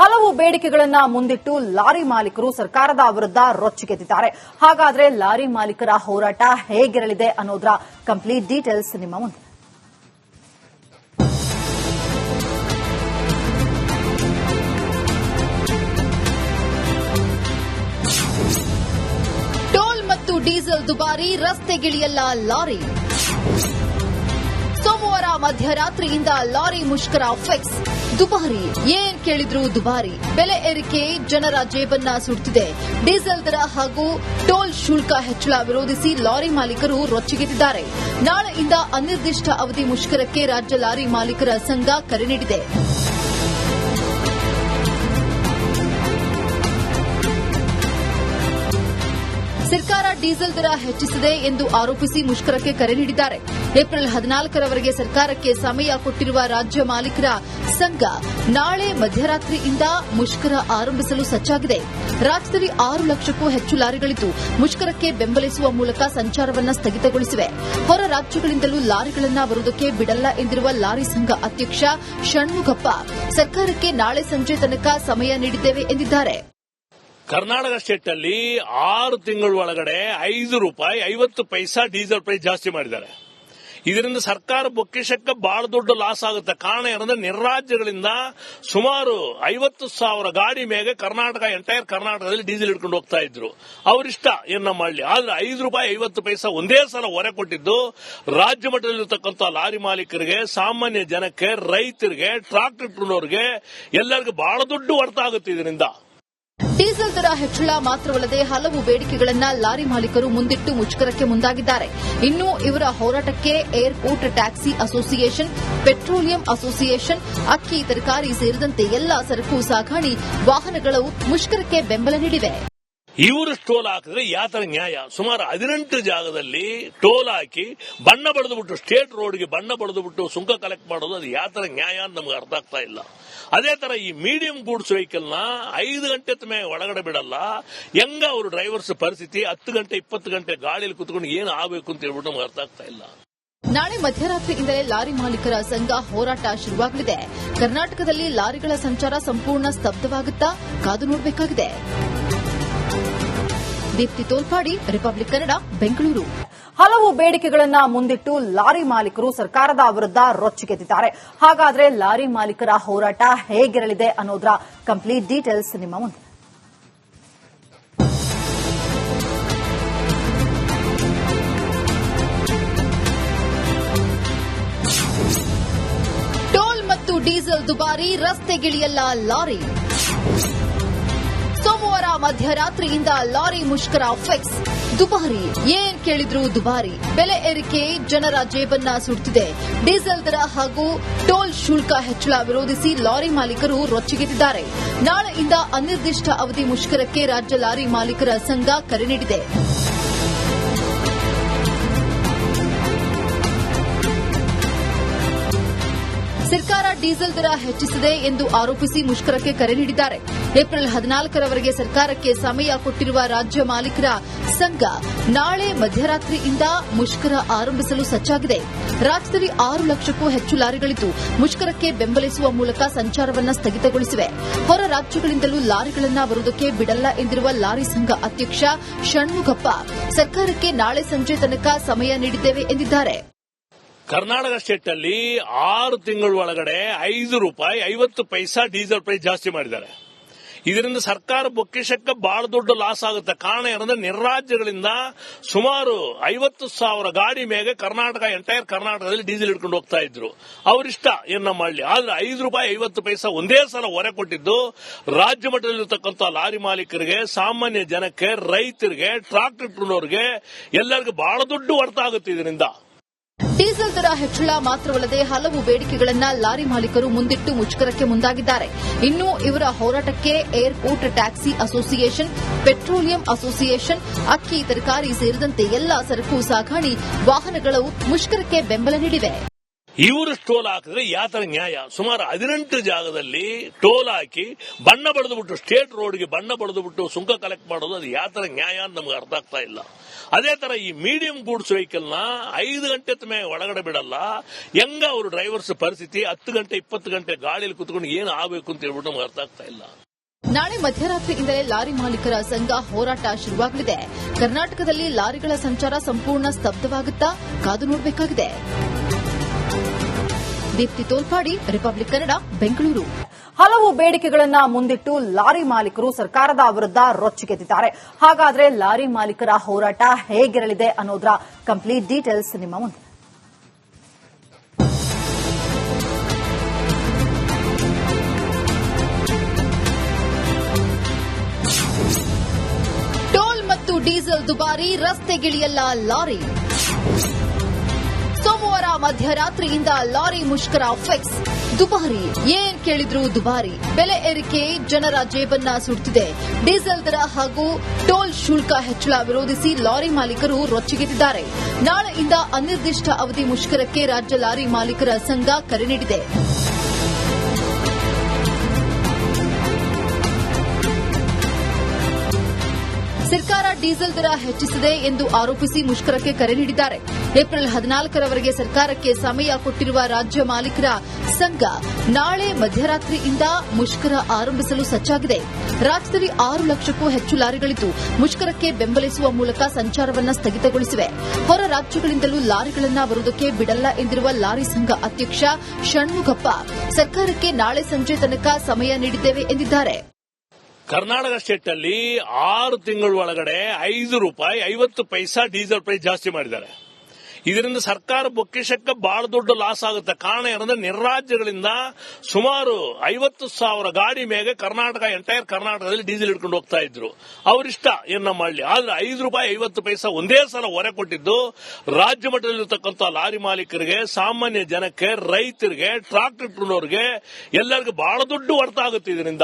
ಹಲವು ಬೇಡಿಕೆಗಳನ್ನ ಮುಂದಿಟ್ಟು ಲಾರಿ ಮಾಲೀಕರು ಸರ್ಕಾರದ ವಿರುದ್ಧ ರೊಚ್ಚಿಗೆದ್ದಿದ್ದಾರೆ ಹಾಗಾದ್ರೆ ಲಾರಿ ಮಾಲೀಕರ ಹೋರಾಟ ಹೇಗಿರಲಿದೆ ಅನ್ನೋದರ ಕಂಪ್ಲೀಟ್ ಡೀಟೇಲ್ಸ್ ನಿಮ್ಮ ಮುಂದೆ. ಟೋಲ್ ಮತ್ತು ಡೀಸೆಲ್ ದುಬಾರಿ ರಸ್ತೆಗಿಳಿಯಲ್ಲ ಲಾರಿ. ಸೋಮವಾರ ಮಧ್ಯರಾತ್ರಿಯಿಂದ ಲಾರಿ ಮುಷ್ಕರ ಫಿಕ್ಸ್ ದುಬಾರಿ. ಏನ್ ಕೇಳಿದ್ರು ದುಬಾರಿ. ಬೆಲೆ ಏರಿಕೆ, ಜನರ ಜೇಬನ್ನ ಸುಡ್ತಿದೆ. ಡೀಸೆಲ್ ದರ ಹಾಗೂ ಟೋಲ್ ಶುಲ್ಕ ಹೆಚ್ಚಳ ವಿರೋಧಿಸಿ ಲಾರಿ ಮಾಲೀಕರು ರೊಚ್ಚಿಗೆದ್ದಿದ್ದಾರೆ ನಾಳೆಯಿಂದ ಅನಿರ್ದಿಷ್ಟ ಅವಧಿ ಮುಷ್ಕರಕ್ಕೆ ರಾಜ್ಯ ಲಾರಿ ಮಾಲೀಕರ ಸಂಘ ಕರೆ ನೀಡಿದೆ. ಸರ್ಕಾರ ಡೀಸೆಲ್ ದರ ಹೆಚ್ಚಿಸಿದೆ ಎಂದು ಆರೋಪಿಸಿ ಮುಷ್ಕರಕ್ಕೆ ಕರೆ ನೀಡಿದ್ದಾರೆ. ಏಪ್ರಿಲ್ ಹದಿನಾಲ್ಕರವರೆಗೆ ಸರ್ಕಾರಕ್ಕೆ ಸಮಯ ಕೊಟ್ಟಿರುವ ರಾಜ್ಯ ಮಾಲೀಕರ ಸಂಘ ನಾಳೆ ಮಧ್ಯರಾತ್ರಿಯಿಂದ ಮುಷ್ಕರ ಆರಂಭಿಸಲು ಸಜ್ಜಾಗಿದೆ. ರಾಜ್ಯದಲ್ಲಿ ಆರು ಲಕ್ಷಕ್ಕೂ ಹೆಚ್ಚು ಲಾರಿಗಳಿದ್ದು ಮುಷ್ಕರಕ್ಕೆ ಬೆಂಬಲಿಸುವ ಮೂಲಕ ಸಂಚಾರವನ್ನ ಸ್ಥಗಿತಗೊಳಿಸಿವೆ. ಹೊರ ರಾಜ್ಯಗಳಿಂದಲೂ ಲಾರಿಗಳನ್ನ ಬರುವುದಕ್ಕೆ ಬಿಡಲ್ಲ ಎಂದಿರುವ ಲಾರಿ ಸಂಘ ಅಧ್ಯಕ್ಷ ಷಣ್ಮುಖಪ್ಪ, ಸರ್ಕಾರಕ್ಕೆ ನಾಳೆ ಸಂಜೆ ತನಕ ಸಮಯ ನೀಡಿದ್ದೇವೆ ಎಂದಿದ್ದಾರೆ. ಕರ್ನಾಟಕ ಸ್ಟೇಟ್ ಅಲ್ಲಿ ಆರು ತಿಂಗಳ ಒಳಗಡೆ ಐದು ರೂಪಾಯಿ, ಐವತ್ತು ಪೈಸಾ ಡೀಸೆಲ್ ಪ್ರೈಸ್ ಜಾಸ್ತಿ ಮಾಡಿದ್ದಾರೆ. ಇದರಿಂದ ಸರ್ಕಾರ ಬೊಕ್ಕಿಶಕ್ಕೆ ಬಹಳ ದೊಡ್ಡ ಲಾಸ್ ಆಗುತ್ತೆ. ಕಾರಣ ಏನಂದ್ರೆ ನಿರ್ರಾಜ್ಯಗಳಿಂದ ಸುಮಾರು ಐವತ್ತು ಸಾವಿರ ಗಾಡಿ ಮೇಲೆ ಕರ್ನಾಟಕ ಎಂಟೈರ್ ಕರ್ನಾಟಕದಲ್ಲಿ ಡೀಸೆಲ್ ಇಟ್ಕೊಂಡು ಹೋಗ್ತಾ ಇದ್ರು. ಅವರಿಷ್ಟ ಏನ ಮಾಡಲಿ ಆದ್ರೆ ಐದು ರೂಪಾಯಿ ಐವತ್ತು ಪೈಸಾ ಒಂದೇ ಸಲ ಹೊರೆ ಕೊಟ್ಟಿದ್ದು ರಾಜ್ಯ ಮಟ್ಟದಲ್ಲಿರ್ತಕ್ಕಂಥ ಲಾರಿ ಮಾಲೀಕರಿಗೆ, ಸಾಮಾನ್ಯ ಜನಕ್ಕೆ, ರೈತರಿಗೆ ಟ್ರಾಕ್ಟರ್ ಎಲ್ಲರಿಗೂ ಬಹಳ ದೊಡ್ಡ ಹೊರತಾಗುತ್ತೆ ಇದರಿಂದ. ಡೀಸೆಲ್ ದರ ಹೆಚ್ಚಳ ಮಾತ್ರವಲ್ಲದೆ ಹಲವು ಬೇಡಿಕೆಗಳನ್ನ ಲಾರಿ ಮಾಲೀಕರು ಮುಂದಿಟ್ಟು ಮುಷ್ಕರಕ್ಕೆ ಮುಂದಾಗಿದ್ದಾರೆ. ಇನ್ನು ಇವರ ಹೋರಾಟಕ್ಕೆ airport taxi association, petroleum association, ಅಕ್ಕಿ, ತರಕಾರಿ ಸೇರಿದಂತೆ ಎಲ್ಲ ಸರಕು ಸಾಗಾಣಿ ವಾಹನಗಳು ಮುಷ್ಕರಕ್ಕೆ ಬೆಂಬಲ ನೀಡಿವೆ. ಇವರು ಟೋಲ್ ಹಾಕಿದ್ರೆ ಯಾತರ ನ್ಯಾಯ? ಸುಮಾರು ಹದಿನೆಂಟು ಜಾಗದಲ್ಲಿ ಟೋಲ್ ಹಾಕಿ ಬಣ್ಣ ಬಡಿದು ಬಿಟ್ಟು ಸ್ಟೇಟ್ ರೋಡ್ಗೆ ಬಣ್ಣ ಬಡಿದು ಬಿಟ್ಟು ಸುಂಕ ಕಲೆಕ್ಟ್ ಮಾಡೋದು ಅದು ಯಾತರ ನ್ಯಾಯ ಅಂತ ನಮ್ಗೆ ಅರ್ಥ ಆಗ್ತಾ ಇಲ್ಲ. ಅದೇ ತರ ಈ ಮೀಡಿಯಂ ಗೂಡ್ಸ್ ವೆಹಿಕಲ್ನ ಐದು ಗಂಟೆ ಒಳಗಡೆ ಬಿಡಲ್ಲ. ಹೆಂಗ ಅವರು ಡ್ರೈವರ್ಸ್ ಪರಿಸ್ಥಿತಿ ಹತ್ತು ಗಂಟೆ, ಇಪ್ಪತ್ತು ಗಂಟೆ ಗಾಳಿಯಲ್ಲಿ ಕುತ್ಕೊಂಡು ಏನು ಆಗಬೇಕು ಅಂತ ಹೇಳ್ಬಿಟ್ಟು ನಮ್ಗೆ ಅರ್ಥ ಆಗ್ತಾ ಇಲ್ಲ. ನಾಳೆ ಮಧ್ಯರಾತ್ರಿಯಿಂದಲೇ ಲಾರಿ ಮಾಲೀಕರ ಸಂಘ ಹೋರಾಟ ಶುರುವಾಗಲಿದೆ. ಕರ್ನಾಟಕದಲ್ಲಿ ಲಾರಿಗಳ ಸಂಚಾರ ಸಂಪೂರ್ಣ ಸ್ತಬ್ಧವಾಗುತ್ತಾ ಕಾದು ನೋಡಬೇಕಾಗಿದೆ. ದೀಪ್ತಿ ತೋಲ್ಪಾಡಿ, ರಿಪಬ್ಲಿಕ್ ಕನ್ನಡ, ಬೆಂಗಳೂರು. ಹಲವು ಬೇಡಿಕೆಗಳನ್ನ ಮುಂದಿಟ್ಟು ಲಾರಿ ಮಾಲೀಕರು ಸರ್ಕಾರದ ವಿರುದ್ಧ ರೊಚ್ಚಿಗೆದ್ದಿದ್ದಾರೆ ಹಾಗಾದ್ರೆ ಲಾರಿ ಮಾಲೀಕರ ಹೋರಾಟ ಹೇಗಿರಲಿದೆ ಅನ್ನೋದರ ಕಂಪ್ಲೀಟ್ ಡೀಟೇಲ್ಸ್ ನಿಮ್ಮ ಮುಂದೆ. ಟೋಲ್ ಮತ್ತು ಡೀಸೆಲ್ ದುಬಾರಿ ರಸ್ತೆಗಿಳಿಯಲ್ಲ ಲಾರಿ. ಸೋಮವಾರ ಮಧ್ಯರಾತ್ರಿಯಿಂದ ಲಾರಿ ಮುಷ್ಕರ ಫಿಕ್ಸ್ ದುಬಾರಿ. ಏನ್ ಕೇಳಿದ್ರು ದುಬಾರಿ. ಬೆಲೆ ಏರಿಕೆ, ಜನರ ಜೇಬನ್ನ ಸುಡ್ತಿದೆ. ಡೀಸೆಲ್ ದರ ಹಾಗೂ ಟೋಲ್ ಶುಲ್ಕ ಹೆಚ್ಚಳ ವಿರೋಧಿಸಿ ಲಾರಿ ಮಾಲೀಕರು ರೊಚ್ಚಿಗೆದ್ದಿದ್ದಾರೆ ನಾಳೆಯಿಂದ ಅನಿರ್ದಿಷ್ಟ ಅವಧಿ ಮುಷ್ಕರಕ್ಕೆ ರಾಜ್ಯ ಲಾರಿ ಮಾಲೀಕರ ಸಂಘ ಕರೆ ನೀಡಿದೆ. ಸರ್ಕಾರ ಡೀಸೆಲ್ ದರ ಹೆಚ್ಚಿಸಿದೆ ಎಂದು ಆರೋಪಿಸಿ ಮುಷ್ಕರಕ್ಕೆ ಕರೆ ನೀಡಿದ್ದಾರೆ. ಏಪ್ರಿಲ್ ಹದಿನಾಲ್ಕರವರೆಗೆ ಸರ್ಕಾರಕ್ಕೆ ಸಮಯ ಕೊಟ್ಟಿರುವ ರಾಜ್ಯ ಮಾಲೀಕರ ಸಂಘ ನಾಳೆ ಮಧ್ಯರಾತ್ರಿಯಿಂದ ಮುಷ್ಕರ ಆರಂಭಿಸಲು ಸಜ್ಜಾಗಿದೆ. ರಾಜ್ಯದಲ್ಲಿ ಆರು ಲಕ್ಷಕ್ಕೂ ಹೆಚ್ಚು ಲಾರಿಗಳಿದ್ದು ಮುಷ್ಕರಕ್ಕೆ ಬೆಂಬಲಿಸುವ ಮೂಲಕ ಸಂಚಾರವನ್ನ ಸ್ಥಗಿತಗೊಳಿಸಿವೆ. ಹೊರ ರಾಜ್ಯಗಳಿಂದಲೂ ಲಾರಿಗಳನ್ನ ಬರುವುದಕ್ಕೆ ಬಿಡಲ್ಲ ಎಂದಿರುವ ಲಾರಿ ಸಂಘ ಅಧ್ಯಕ್ಷ ಷಣ್ಮುಖಪ್ಪ, ಸರ್ಕಾರಕ್ಕೆ ನಾಳೆ ಸಂಜೆ ತನಕ ಸಮಯ ನೀಡಿದ್ದೇವೆ ಎಂದಿದ್ದಾರೆ. ಕರ್ನಾಟಕ ಸ್ಟೇಟ್ ಅಲ್ಲಿ ಆರು ತಿಂಗಳ ಒಳಗಡೆ ಐದು ರೂಪಾಯಿ, ಐವತ್ತು ಪೈಸಾ ಡೀಸೆಲ್ ಪ್ರೈಸ್ ಜಾಸ್ತಿ ಮಾಡಿದ್ದಾರೆ. ಇದರಿಂದ ಸರ್ಕಾರ ಬೊಕ್ಕಿಶಕ್ಕೆ ಬಹಳ ದೊಡ್ಡ ಲಾಸ್ ಆಗುತ್ತೆ. ಕಾರಣ ಏನಂದ್ರೆ ನಿರ್ರಾಜ್ಯಗಳಿಂದ ಸುಮಾರು ಐವತ್ತು ಸಾವಿರ ಗಾಡಿ ಮೇಲೆ ಕರ್ನಾಟಕ ಎಂಟೈರ್ ಕರ್ನಾಟಕದಲ್ಲಿ ಡೀಸೆಲ್ ಇಟ್ಕೊಂಡು ಹೋಗ್ತಾ ಇದ್ರು. ಅವರಿಷ್ಟ ಏನ ಮಾಡಲಿ ಆದ್ರೆ ಐದು ರೂಪಾಯಿ ಐವತ್ತು ಪೈಸಾ ಒಂದೇ ಸಲ ಹೊರೆ ಕೊಟ್ಟಿದ್ದು ರಾಜ್ಯ ಮಟ್ಟದಲ್ಲಿರ್ತಕ್ಕಂಥ ಲಾರಿ ಮಾಲೀಕರಿಗೆ, ಸಾಮಾನ್ಯ ಜನಕ್ಕೆ, ರೈತರಿಗೆ ಟ್ರಾಕ್ಟರ್ ಎಲ್ಲರಿಗೂ ಬಹಳ ದೊಡ್ಡ ಹೊರತಾಗುತ್ತೆ ಇದರಿಂದ. ಡೀಸೆಲ್ ದರ ಹೆಚ್ಚಳ ಮಾತ್ರವಲ್ಲದೆ ಹಲವು ಬೇಡಿಕೆಗಳನ್ನ ಲಾರಿ ಮಾಲೀಕರು ಮುಂದಿಟ್ಟು ಮುಷ್ಕರಕ್ಕೆ ಮುಂದಾಗಿದ್ದಾರೆ. ಇನ್ನು ಇವರ ಹೋರಾಟಕ್ಕೆ airport taxi association, petroleum association, ಅಕ್ಕಿ, ತರಕಾರಿ ಸೇರಿದಂತೆ ಎಲ್ಲ ಸರಕು ಸಾಗಾಣಿ ವಾಹನಗಳು ಮುಷ್ಕರಕ್ಕೆ ಬೆಂಬಲ ನೀಡಿವೆ. ಇವರು ಟೋಲ್ ಹಾಕಿದ್ರೆ ಯಾತರ ನ್ಯಾಯ? ಸುಮಾರು ಹದಿನೆಂಟು ಜಾಗದಲ್ಲಿ ಟೋಲ್ ಹಾಕಿ ಬಣ್ಣ ಬಡಿದು ಬಿಟ್ಟು ಸ್ಟೇಟ್ ರೋಡ್ಗೆ ಬಣ್ಣ ಬಡಿದು ಬಿಟ್ಟು ಸುಂಕ ಕಲೆಕ್ಟ್ ಮಾಡೋದು ಅದು ಯಾತರ ನ್ಯಾಯ ಅಂತ ನಮ್ಗೆ ಅರ್ಥ ಆಗ್ತಾ ಇಲ್ಲ. ಅದೇ ತರ ಈ ಮೀಡಿಯಂ ಗೂಡ್ಸ್ ವೆಹಿಕಲ್ನ ಐದು ಗಂಟೆ ಒಳಗಡೆ ಬಿಡಲ್ಲ. ಹೆಂಗ ಅವರು ಡ್ರೈವರ್ಸ್ ಪರಿಸ್ಥಿತಿ ಹತ್ತು ಗಂಟೆ, ಇಪ್ಪತ್ತು ಗಂಟೆ ಗಾಳಿಯಲ್ಲಿ ಕುತ್ಕೊಂಡು ಏನು ಆಗಬೇಕು ಅಂತ ಹೇಳ್ಬಿಟ್ಟು ನಮ್ಗೆ ಅರ್ಥ ಆಗ್ತಾ ಇಲ್ಲ. ನಾಳೆ ಮಧ್ಯರಾತ್ರಿಯಿಂದಲೇ ಲಾರಿ ಮಾಲೀಕರ ಸಂಘ ಹೋರಾಟ ಶುರುವಾಗಲಿದೆ. ಕರ್ನಾಟಕದಲ್ಲಿ ಲಾರಿಗಳ ಸಂಚಾರ ಸಂಪೂರ್ಣ ಸ್ತಬ್ಧವಾಗುತ್ತಾ ಕಾದು ನೋಡಬೇಕಾಗಿದೆ. ದೀಪ್ತಿ ತೋಲ್ಪಾಡಿ, ರಿಪಬ್ಲಿಕ್ ಕನ್ನಡ, ಬೆಂಗಳೂರು. ಹಲವು ಬೇಡಿಕೆಗಳನ್ನ ಮುಂದಿಟ್ಟು ಲಾರಿ ಮಾಲೀಕರು ಸರ್ಕಾರದ ವಿರುದ್ಧ ರೊಚ್ಚಿಗೆದ್ದಿದ್ದಾರೆ ಹಾಗಾದ್ರೆ ಲಾರಿ ಮಾಲೀಕರ ಹೋರಾಟ ಹೇಗಿರಲಿದೆ ಅನ್ನೋದರ ಕಂಪ್ಲೀಟ್ ಡೀಟೇಲ್ಸ್ ನಿಮ್ಮ ಮುಂದೆ. ಟೋಲ್ ಮತ್ತು ಡೀಸೆಲ್ ದುಬಾರಿ ರಸ್ತೆಗಿಳಿಯಲ್ಲ ಲಾರಿ. ಸೋಮವಾರ ಮಧ್ಯರಾತ್ರಿಯಿಂದ ಲಾರಿ ಮುಷ್ಕರ ಫಿಕ್ಸ್ ದುಬಾರಿ? ಏನ್ ಕೇಳಿದ್ರು ದುಬಾರಿ. ಬೆಲೆ ಏರಿಕೆ, ಜನರ ಜೇಬನ್ನ ಸುಡುತ್ತಿದೆ ಡೀಸೆಲ್ ದರ ಹಾಗೂ ಟೋಲ್ ಶುಲ್ಕ ಹೆಚ್ಚಳ ವಿರೋಧಿಸಿ ಲಾರಿ ಮಾಲೀಕರು ರೊಚ್ಚಿಗೆದ್ದಿದ್ದಾರೆ ನಾಳೆಯಿಂದ ಅನಿರ್ದಿಷ್ಟ ಅವಧಿ ಮುಷ್ಕರಕ್ಕೆ ರಾಜ್ಯ ಲಾರಿ ಮಾಲೀಕರ ಸಂಘ ಕರೆ ನೀಡಿದೆ. ಸರ್ಕಾರ ಡೀಸೆಲ್ ದರ ಹೆಚ್ಚಿಸಿದೆ ಎಂದು ಆರೋಪಿಸಿ ಮುಷ್ಕರಕ್ಕೆ ಕರೆ ನೀಡಿದ್ದಾರೆ. ಏಪ್ರಿಲ್ ಹದಿನಾಲ್ಕರವರೆಗೆ ಸರ್ಕಾರಕ್ಕೆ ಸಮಯ ಕೊಟ್ಟಿರುವ ರಾಜ್ಯ ಮಾಲೀಕರ ಸಂಘ ನಾಳೆ ಮಧ್ಯರಾತ್ರಿಯಿಂದ ಮುಷ್ಕರ ಆರಂಭಿಸಲು ಸಜ್ಜಾಗಿದೆ. ರಾಜ್ಯದಲ್ಲಿ ಆರು ಲಕ್ಷಕ್ಕೂ ಹೆಚ್ಚು ಲಾರಿಗಳಿದ್ದು ಮುಷ್ಕರಕ್ಕೆ ಬೆಂಬಲಿಸುವ ಮೂಲಕ ಸಂಚಾರವನ್ನ ಸ್ಥಗಿತಗೊಳಿಸಿವೆ. ಹೊರ ರಾಜ್ಯಗಳಿಂದಲೂ ಲಾರಿಗಳನ್ನ ಬರುವುದಕ್ಕೆ ಬಿಡಲ್ಲ ಎಂದಿರುವ ಲಾರಿ ಸಂಘ ಅಧ್ಯಕ್ಷ ಷಣ್ಮುಖಪ್ಪ, ಸರ್ಕಾರಕ್ಕೆ ನಾಳೆ ಸಂಜೆ ತನಕ ಸಮಯ ನೀಡಿದ್ದೇವೆ ಎಂದಿದ್ದಾರೆ. ಕರ್ನಾಟಕ ಸ್ಟೇಟ್ ಅಲ್ಲಿ ಆರು ತಿಂಗಳ ಒಳಗಡೆ ಐದು ರೂಪಾಯಿ, ಐವತ್ತು ಪೈಸಾ ಡೀಸೆಲ್ ಪ್ರೈಸ್ ಜಾಸ್ತಿ ಮಾಡಿದ್ದಾರೆ. ಇದರಿಂದ ಸರ್ಕಾರ ಬೊಕ್ಕಿಶಕ್ಕೆ ಬಹಳ ದೊಡ್ಡ ಲಾಸ್ ಆಗುತ್ತೆ. ಕಾರಣ ಏನಂದ್ರೆ ನಿರ್ರಾಜ್ಯಗಳಿಂದ ಸುಮಾರು ಐವತ್ತು ಸಾವಿರ ಗಾಡಿ ಮೇಲೆ ಕರ್ನಾಟಕ ಎಂಟೈರ್ ಕರ್ನಾಟಕದಲ್ಲಿ ಡೀಸೆಲ್ ಇಟ್ಕೊಂಡು ಹೋಗ್ತಾ ಇದ್ರು. ಅವರಿಷ್ಟ ಏನ ಮಾಡಲಿ ಆದ್ರೆ ಐದು ರೂಪಾಯಿ ಐವತ್ತು ಪೈಸಾ ಒಂದೇ ಸಲ ಹೊರೆ ಕೊಟ್ಟಿದ್ದು ರಾಜ್ಯ ಮಟ್ಟದಲ್ಲಿರ್ತಕ್ಕಂಥ ಲಾರಿ ಮಾಲೀಕರಿಗೆ, ಸಾಮಾನ್ಯ ಜನಕ್ಕೆ, ರೈತರಿಗೆ ಟ್ರಾಕ್ಟರ್ ಎಲ್ಲರಿಗೂ ಬಹಳ ದೊಡ್ಡ ಆಗುತ್ತೆ ಇದರಿಂದ.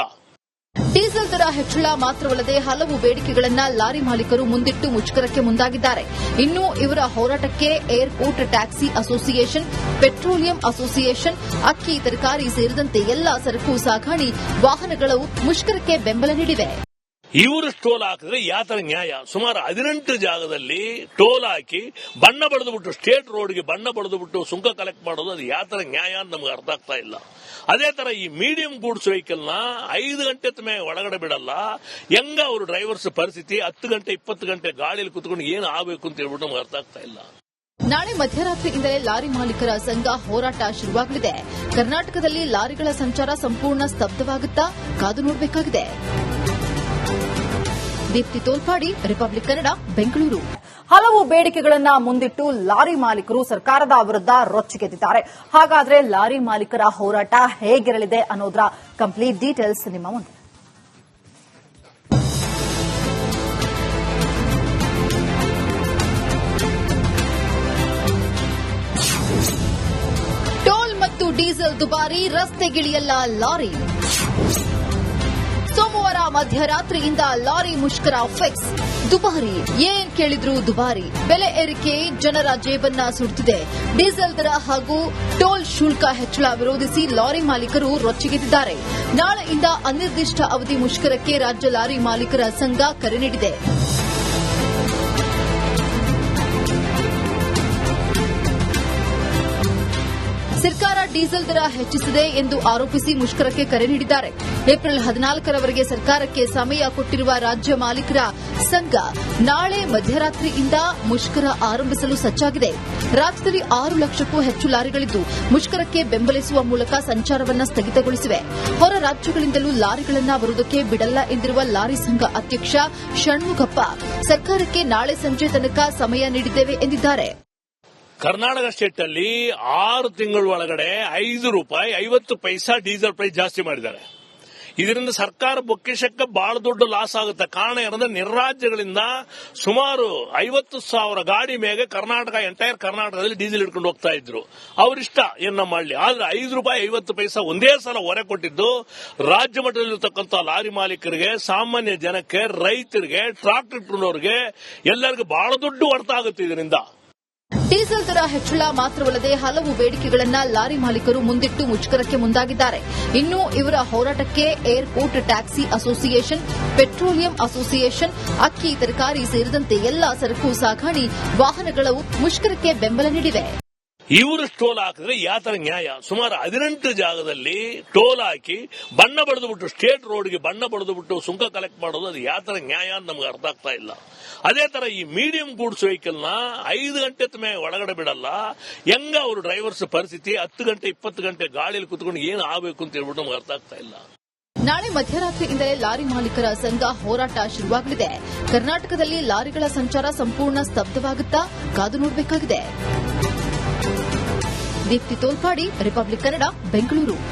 ಡೀಸೆಲ್ ದರ ಹೆಚ್ಚಳ ಮಾತ್ರವಲ್ಲದೆ ಹಲವು ಬೇಡಿಕೆಗಳನ್ನ ಲಾರಿ ಮಾಲೀಕರು ಮುಂದಿಟ್ಟು ಮುಷ್ಕರಕ್ಕೆ ಮುಂದಾಗಿದ್ದಾರೆ. ಇನ್ನು ಇವರ ಹೋರಾಟಕ್ಕೆ airport taxi association, petroleum association, ಅಕ್ಕಿ, ತರಕಾರಿ ಸೇರಿದಂತೆ ಎಲ್ಲ ಸರಕು ಸಾಗಾಣಿ ವಾಹನಗಳು ಮುಷ್ಕರಕ್ಕೆ ಬೆಂಬಲ ನೀಡಿವೆ. ಇವರು ಟೋಲ್ ಹಾಕಿದ್ರೆ ಯಾತರ ನ್ಯಾಯ? ಸುಮಾರು ಹದಿನೆಂಟು ಜಾಗದಲ್ಲಿ ಟೋಲ್ ಹಾಕಿ ಬಣ್ಣ ಬಡಿದು ಬಿಟ್ಟು ಸ್ಟೇಟ್ ರೋಡ್ಗೆ ಬಣ್ಣ ಬಡಿದು ಬಿಟ್ಟು ಸುಂಕ ಕಲೆಕ್ಟ್ ಮಾಡೋದು ಅದು ಯಾತರ ನ್ಯಾಯ ಅಂತ ನಮ್ಗೆ ಅರ್ಥ ಆಗ್ತಾ ಇಲ್ಲ. ಅದೇ ತರ ಈ ಮೀಡಿಯಂ ಗೂಡ್ಸ್ ವೆಹಿಕಲ್ನ ಐದು ಗಂಟೆ ಒಳಗಡೆ ಬಿಡಲ್ಲ. ಹೆಂಗ ಅವರು ಡ್ರೈವರ್ಸ್ ಪರಿಸ್ಥಿತಿ ಹತ್ತು ಗಂಟೆ, ಇಪ್ಪತ್ತು ಗಂಟೆ ಗಾಳಿಯಲ್ಲಿ ಕುತ್ಕೊಂಡು ಏನು ಆಗಬೇಕು ಅಂತ ಹೇಳ್ಬಿಟ್ಟು ನಮ್ಗೆ ಅರ್ಥ ಆಗ್ತಾ ಇಲ್ಲ. ನಾಳೆ ಮಧ್ಯರಾತ್ರಿಯಿಂದಲೇ ಲಾರಿ ಮಾಲೀಕರ ಸಂಘ ಹೋರಾಟ ಶುರುವಾಗಲಿದೆ. ಕರ್ನಾಟಕದಲ್ಲಿ ಲಾರಿಗಳ ಸಂಚಾರ ಸಂಪೂರ್ಣ ಸ್ತಬ್ಧವಾಗುತ್ತಾ ಕಾದು ನೋಡಬೇಕಾಗಿದೆ. ದೀಪ್ತಿ ತೋಲ್ಪಾಡಿ, ರಿಪಬ್ಲಿಕ್ ಕನ್ನಡ, ಬೆಂಗಳೂರು. ಹಲವು ಬೇಡಿಕೆಗಳನ್ನ ಮುಂದಿಟ್ಟು ಲಾರಿ ಮಾಲೀಕರು ಸರ್ಕಾರದ ವಿರುದ್ಧ ರೊಚ್ಚಿಗೆದ್ದಿದ್ದಾರೆ. ಹಾಗಾದ್ರೆ ಲಾರಿ ಮಾಲೀಕರ ಹೋರಾಟ ಹೇಗಿರಲಿದೆ ಅನ್ನೋದರ ಕಂಪ್ಲೀಟ್ ಡೀಟೇಲ್ಸ್ ನಿಮ್ಮ ಮುಂದೆ. ಟೋಲ್ ಮತ್ತು ಡೀಸೆಲ್ ದುಬಾರಿ ರಸ್ತೆಗಿಳಿಯಲ್ಲ ಲಾರಿ. ಸೋಮವಾರ ಮಧ್ಯರಾತ್ರಿಯಿಂದ ಲಾರಿ ಮುಷ್ಕರ ಫಿಕ್ಸ್. ದುಬಾರಿ, ಏನ್ ಕೇಳಿದ್ರು ದುಬಾರಿ. ಬೆಲೆ ಏರಿಕೆ, ಜನರ ಜೇಬನ್ನ ಸುಡುತ್ತಿದೆ ಡೀಸೆಲ್ ದರ ಹಾಗೂ ಟೋಲ್ ಶುಲ್ಕ ಹೆಚ್ಚಳ ವಿರೋಧಿಸಿ ಲಾರಿ ಮಾಲೀಕರು ರೊಚ್ಚಿಗೆದ್ದಿದ್ದಾರೆ. ನಾಳೆಯಿಂದ ಅನಿರ್ದಿಷ್ಟ ಅವಧಿ ಮುಷ್ಕರಕ್ಕೆ ರಾಜ್ಯ ಲಾರಿ ಮಾಲೀಕರ ಸಂಘ ಕರೆ ನೀಡಿದೆ. ಸರ್ಕಾರ ಡೀಸೆಲ್ ದರ ಹೆಚ್ಚಿಸಿದೆ ಎಂದು ಆರೋಪಿಸಿ ಮುಷ್ಕರಕ್ಕೆ ಕರೆ ನೀಡಿದ್ದಾರೆ. ಏಪ್ರಿಲ್ ಹದಿನಾಲ್ಕರವರೆಗೆ ಸರ್ಕಾರಕ್ಕೆ ಸಮಯ ಕೊಟ್ಟಿರುವ ರಾಜ್ಯ ಮಾಲೀಕರ ಸಂಘ ನಾಳೆ ಮಧ್ಯರಾತ್ರಿಯಿಂದ ಮುಷ್ಕರ ಆರಂಭಿಸಲು ಸಜ್ಜಾಗಿದೆ. ರಾಜ್ಯದಲ್ಲಿ ಆರು ಲಕ್ಷಕ್ಕೂ ಹೆಚ್ಚು ಲಾರಿಗಳಿದ್ದು ಮುಷ್ಕರಕ್ಕೆ ಬೆಂಬಲಿಸುವ ಮೂಲಕ ಸಂಚಾರವನ್ನು ಸ್ಥಗಿತಗೊಳಿಸಿವೆ. ಹೊರ ರಾಜ್ಯಗಳಿಂದಲೂ ಲಾರಿಗಳನ್ನು ಬರುವುದಕ್ಕೆ ಬಿಡಲ್ಲ ಎಂದಿರುವ ಲಾರಿ ಸಂಘ ಅಧ್ಯಕ್ಷ ಷಣ್ಮುಖಪ್ಪ, ಸರ್ಕಾರಕ್ಕೆ ನಾಳೆ ಸಂಜೆ ತನಕ ಸಮಯ ನೀಡಿದ್ದೇವೆ ಎಂದಿದ್ದಾರೆ. ಕರ್ನಾಟಕ ಸ್ಟೇಟ್ ಅಲ್ಲಿ ಆರು ತಿಂಗಳ ಒಳಗಡೆ ಐದು ರೂಪಾಯಿ, ಐವತ್ತು ಪೈಸಾ ಡೀಸೆಲ್ ಪ್ರೈಸ್ ಜಾಸ್ತಿ ಮಾಡಿದ್ದಾರೆ. ಇದರಿಂದ ಸರ್ಕಾರ ಬೊಕ್ಕಿಶಕ್ಕೆ ಬಹಳ ದೊಡ್ಡ ಲಾಸ್ ಆಗುತ್ತೆ. ಕಾರಣ ಏನಂದ್ರೆ ನಿರ್ರಾಜ್ಯಗಳಿಂದ ಸುಮಾರು ಐವತ್ತು ಸಾವಿರ ಗಾಡಿ ಮೇಲೆ ಕರ್ನಾಟಕ ಎಂಟೈರ್ ಕರ್ನಾಟಕದಲ್ಲಿ ಡೀಸೆಲ್ ಇಟ್ಕೊಂಡು ಹೋಗ್ತಾ ಇದ್ರು. ಅವರಿಷ್ಟ ಏನ ಮಾಡಲಿ ಆದ್ರೆ ಐದು ರೂಪಾಯಿ, ಐವತ್ತು ಪೈಸಾ ಒಂದೇ ಸಲ ಹೊರೆ ಕೊಟ್ಟಿದ್ದು ರಾಜ್ಯ ಮಟ್ಟದಲ್ಲಿರ್ತಕ್ಕಂಥ ಲಾರಿ ಮಾಲೀಕರಿಗೆ, ಸಾಮಾನ್ಯ ಜನಕ್ಕೆ, ರೈತರಿಗೆ ಟ್ರಾಕ್ಟರ್ ಎಲ್ಲರಿಗೂ ಬಹಳ ದೊಡ್ಡ ಹೊರತಾಗುತ್ತೆ ಇದರಿಂದ. ಡೀಸೆಲ್ ದರ ಹೆಚ್ಚಳ ಮಾತ್ರವಲ್ಲದೆ ಹಲವು ಬೇಡಿಕೆಗಳನ್ನ ಲಾರಿ ಮಾಲೀಕರು ಮುಂದಿಟ್ಟು ಮುಷ್ಕರಕ್ಕೆ ಮುಂದಾಗಿದ್ದಾರೆ. ಇನ್ನು ಇವರ ಹೋರಾಟಕ್ಕೆ airport taxi association, petroleum association, ಅಕ್ಕಿ, ತರಕಾರಿ ಸೇರಿದಂತೆ ಎಲ್ಲಾ ಸರಕು, ಸಾಗಾಣಿ ವಾಹನಗಳು ಮುಷ್ಕರಕ್ಕೆ ಬೆಂಬಲ ನೀಡಿವೆ. ಇವರು ಟೋಲ್ ಹಾಕಿದ್ರೆ ಯಾತರ ನ್ಯಾಯ? ಸುಮಾರು ಹದಿನೆಂಟು ಜಾಗದಲ್ಲಿ ಟೋಲ್ ಹಾಕಿ ಬಣ್ಣ ಬಡಿದು ಬಿಟ್ಟು, ಸ್ಟೇಟ್ ರೋಡ್ಗೆ ಬಣ್ಣ ಬಡಿದು ಬಿಟ್ಟು ಸುಂಕ ಕಲೆಕ್ಟ್ ಮಾಡೋದು ಅದು ಯಾತರ ನ್ಯಾಯ ಅಂತ ನಮ್ಗೆ ಅರ್ಥ ಆಗ್ತಾ ಇಲ್ಲ. ಅದೇ ತರ ಈ ಮೀಡಿಯಂ ಗೂಡ್ಸ್ ವೆಹಿಕಲ್ನ ಐದು ಗಂಟೆ ಒಳಗಡೆ ಬಿಡಲ್ಲ. ಹೆಂಗ ಅವರು ಡ್ರೈವರ್ಸ್ ಪರಿಸ್ಥಿತಿ ಹತ್ತು ಗಂಟೆ, ಇಪ್ಪತ್ತು ಗಂಟೆ ಗಾಳಿಯಲ್ಲಿ ಕುತ್ಕೊಂಡು ಏನು ಆಗಬೇಕು ಅಂತ ಹೇಳ್ಬಿಟ್ಟು ನಮ್ಗೆ ಅರ್ಥ ಆಗ್ತಾ ಇಲ್ಲ. ನಾಳೆ ಮಧ್ಯರಾತ್ರಿಯಿಂದಲೇ ಲಾರಿ ಮಾಲೀಕರ ಸಂಘ ಹೋರಾಟ ಶುರುವಾಗಲಿದೆ. ಕರ್ನಾಟಕದಲ್ಲಿ ಲಾರಿಗಳ ಸಂಚಾರ ಸಂಪೂರ್ಣ ಸ್ತಬ್ಧವಾಗುತ್ತಾ ಕಾದು ನೋಡಬೇಕಾಗಿದೆ. ದೀಪ್ತಿ ತೋಲ್ಪಾಡಿ, ರಿಪಬ್ಲಿಕ್ ಕನ್ನಡ, ಬೆಂಗಳೂರು.